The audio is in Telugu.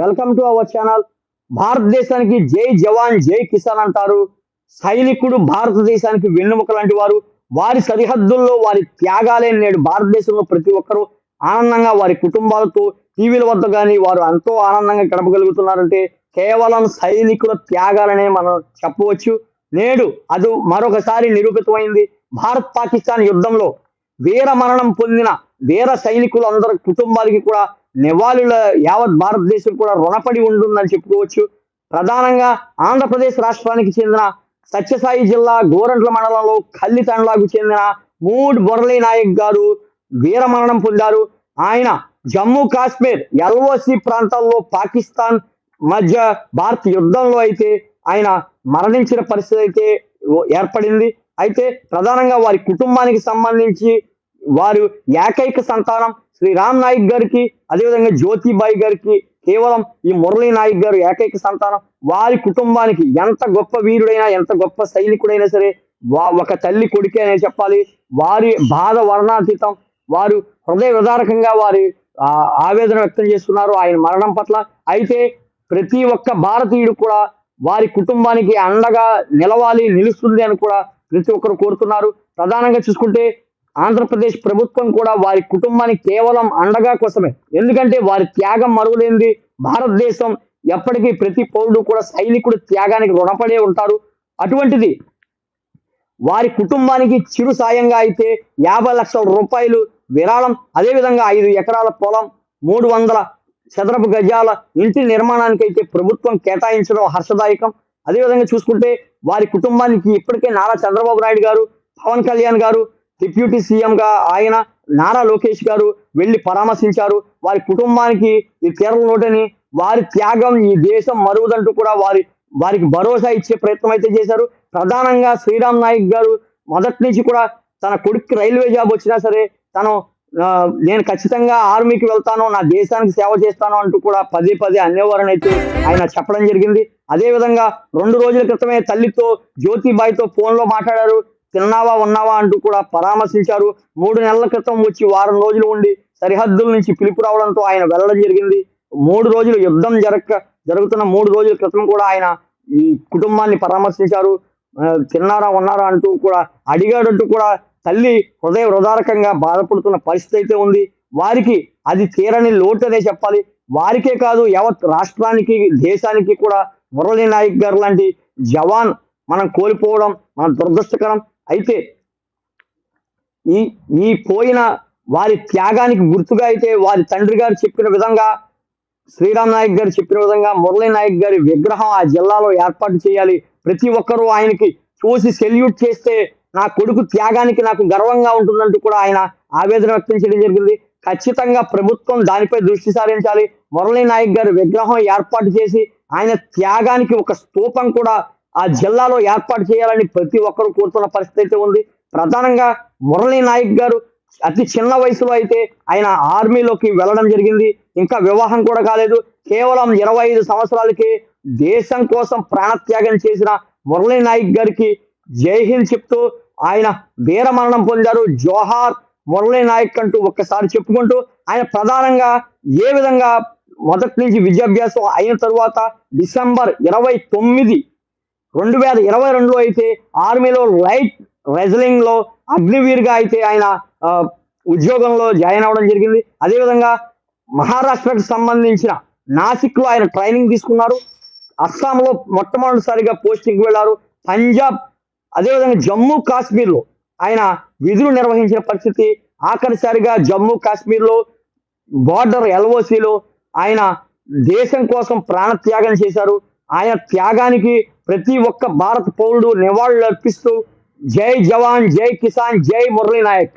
వెల్కమ్ టు అవర్ ఛానల్ భారతదేశానికి జై జవాన్ జై కిసాన్ అంటారు. సైనికుడు భారతదేశానికి వెన్నుముక లాంటి వారు. వారి సరిహద్దుల్లో వారి త్యాగాలే నేడు భారతదేశంలో ప్రతి ఒక్కరూ ఆనందంగా వారి కుటుంబాలతో టీవీల వద్ద కానీ వారు ఎంతో ఆనందంగా గడపగలుగుతున్నారంటే కేవలం సైనికుల త్యాగాలనే మనం చెప్పవచ్చు. నేడు అది మరొకసారి నిరూపితమైంది. భారత్ పాకిస్తాన్ యుద్ధంలో వీర మరణం పొందిన వీర సైనికులు అందరి కుటుంబాలకి కూడా నివాళుల యావత్ భారతదేశం కూడా రుణపడి ఉంటుందని చెప్పుకోవచ్చు. ప్రధానంగా ఆంధ్రప్రదేశ్ రాష్ట్రానికి చెందిన సత్యసాయి జిల్లా గోరంట్ల మండలంలో కల్లితండ్లకు చెందిన మూడ్ బొరలి నాయక్ గారు వీరమరణం పొందారు. ఆయన జమ్మూ కాశ్మీర్ ఎల్ఓసి ప్రాంతాల్లో పాకిస్తాన్ మధ్య భారత్ యుద్ధంలో అయితే ఆయన మరణించిన పరిస్థితి అయితే ఏర్పడింది. అయితే ప్రధానంగా వారి కుటుంబానికి సంబంధించి వారు ఏకైక సంతానం శ్రీ రామ్ నాయక్ గారికి అదేవిధంగా జ్యోతిబాయి గారికి కేవలం ఈ మురళీ నాయక్ గారు ఏకైక సంతానం. వారి కుటుంబానికి ఎంత గొప్ప వీరుడైనా ఎంత గొప్ప సైనికుడైనా సరే వా ఒక తల్లి కొడుకే అనే చెప్పాలి. వారి బాధ వర్ణాతీతం. వారు హృదయ విదారకంగా వారి ఆవేదన వ్యక్తం చేస్తున్నారు ఆయన మరణం పట్ల. అయితే ప్రతి ఒక్క భారతీయుడు కూడా వారి కుటుంబానికి అండగా నిలవాలి నిలుస్తుంది అని కూడా ప్రతి ఒక్కరు కోరుతున్నారు. ప్రధానంగా చూసుకుంటే ఆంధ్రప్రదేశ్ ప్రభుత్వం కూడా వారి కుటుంబానికి కేవలం అండగా కోసమే. ఎందుకంటే వారి త్యాగం మరుగులేనిది. భారతదేశం ఎప్పటికీ ప్రతి పౌరుడు కూడా సైనికుడు త్యాగానికి రుణపడే ఉంటారు. అటువంటిది వారి కుటుంబానికి చిరు సాయంగా అయితే యాభై లక్షల రూపాయలు విరాళం అదేవిధంగా ఐదు ఎకరాల పొలం మూడు వందల చదరపు గజాల ఇంటి నిర్మాణానికి అయితే ప్రభుత్వం కేటాయించడం హర్షదాయకం. అదేవిధంగా చూసుకుంటే వారి కుటుంబానికి ఇప్పటికే నారా చంద్రబాబు నాయుడు గారు పవన్ కళ్యాణ్ గారు డిప్యూటీ సీఎంగా ఆయన నారా లోకేష్ గారు వెళ్ళి పరామర్శించారు. వారి కుటుంబానికి ఈ తీరం నోటని వారి త్యాగం ఈ దేశం మరుగుదంటూ కూడా వారి వారికి భరోసా ఇచ్చే ప్రయత్నం అయితే చేశారు. ప్రధానంగా శ్రీరామ్ నాయక్ గారు మొదటి నుంచి కూడా తన కొడుక్కి రైల్వే జాబ్ వచ్చినా సరే తను నేను ఖచ్చితంగా ఆర్మీకి వెళ్తాను నా దేశానికి సేవ చేస్తాను అంటూ కూడా పదే పదే అనేవారని అయితే ఆయన చెప్పడం జరిగింది. అదే విధంగా రెండు రోజుల క్రితమే తల్లితో జ్యోతిబాయితో ఫోన్లో మాట్లాడారు. తిన్నావా ఉన్నావా అంటూ కూడా పరామర్శించారు. మూడు నెలల క్రితం వచ్చి వారం రోజులు ఉండి సరిహద్దుల నుంచి పిలుపు రావడంతో ఆయన వెళ్ళడం జరిగింది. మూడు రోజులు యుద్ధం జరగ జరుగుతున్న మూడు రోజుల క్రితం కూడా ఆయన ఈ కుటుంబాన్ని పరామర్శించారు. తిన్నారా ఉన్నారా అంటూ కూడా అడిగాడంటూ కూడా తల్లి హృదయ హృదారకంగా బాధపడుతున్న పరిస్థితి అయితే ఉంది. వారికి అది తీరని లోటు అనే చెప్పాలి. వారికే కాదు యావత్ రాష్ట్రానికి దేశానికి కూడా మురళీ నాయక్ గారు లాంటి జవాన్ మనం కోల్పోవడం మన దురదృష్టకరం. అయితే ఈ ఈ పోయిన వారి త్యాగానికి గుర్తుగా అయితే వారి తండ్రి గారు చెప్పిన విధంగా శ్రీరామ్ నాయక్ గారు చెప్పిన విధంగా మురళీ నాయక్ గారి విగ్రహం ఆ జిల్లాలో ఏర్పాటు చేయాలి. ప్రతి ఒక్కరూ ఆయనకి చూసి సెల్యూట్ చేస్తే నా కొడుకు త్యాగానికి నాకు గర్వంగా ఉంటుందంటూ కూడా ఆయన ఆవేదన వ్యక్తం చేయడం జరిగింది. ఖచ్చితంగా ప్రభుత్వం దానిపై దృష్టి సారించాలి. మురళీ నాయక్ గారి విగ్రహం ఏర్పాటు చేసి ఆయన త్యాగానికి ఒక స్తూపం కూడా ఆ జిల్లాలో ఏర్పాటు చేయాలని ప్రతి ఒక్కరూ కోరుతున్న పరిస్థితి అయితే ఉంది. ప్రధానంగా మురళీ నాయక్ గారు అతి చిన్న వయసులో అయితే ఆయన ఆర్మీలోకి వెళ్ళడం జరిగింది. ఇంకా వివాహం కూడా కాలేదు. కేవలం ఇరవై ఐదు సంవత్సరాలకి దేశం కోసం ప్రాణత్యాగం చేసిన మురళీ నాయక్ గారికి జై హింద్ చెప్తూ ఆయన వీర మరణం పొందారు. జోహార్ మురళీ నాయక్ అంటూ ఒక్కసారి చెప్పుకుంటూ ఆయన ప్రధానంగా ఏ విధంగా మొదటి నుంచి విద్యాభ్యాసం అయిన తరువాత డిసెంబర్ ఇరవై తొమ్మిది రెండు వేల ఇరవై రెండులో అయితే ఆర్మీలో లైట్ రెజ్లింగ్లో అయితే ఆయన ఉద్యోగంలో జాయిన్ అవ్వడం జరిగింది. అదేవిధంగా మహారాష్ట్రకు సంబంధించిన నాసిక్లో ఆయన ట్రైనింగ్ తీసుకున్నారు. అస్సాంలో మొట్టమొదటిసారిగా పోస్టింగ్ వెళ్ళారు పంజాబ్ అదేవిధంగా జమ్మూ కాశ్మీర్లో ఆయన విధులు నిర్వహించిన పరిస్థితి ఆఖరిసారిగా జమ్మూ కాశ్మీర్లో బార్డర్ ఎల్ఓసిలో ఆయన దేశం కోసం ప్రాణత్యాగం చేశారు. ఆయన త్యాగానికి ప్రతి ఒక్క భారత పౌరుడు నివాళులు అర్పిస్తూ జై జవాన్ జై కిసాన్ జై మురళీ నాయక్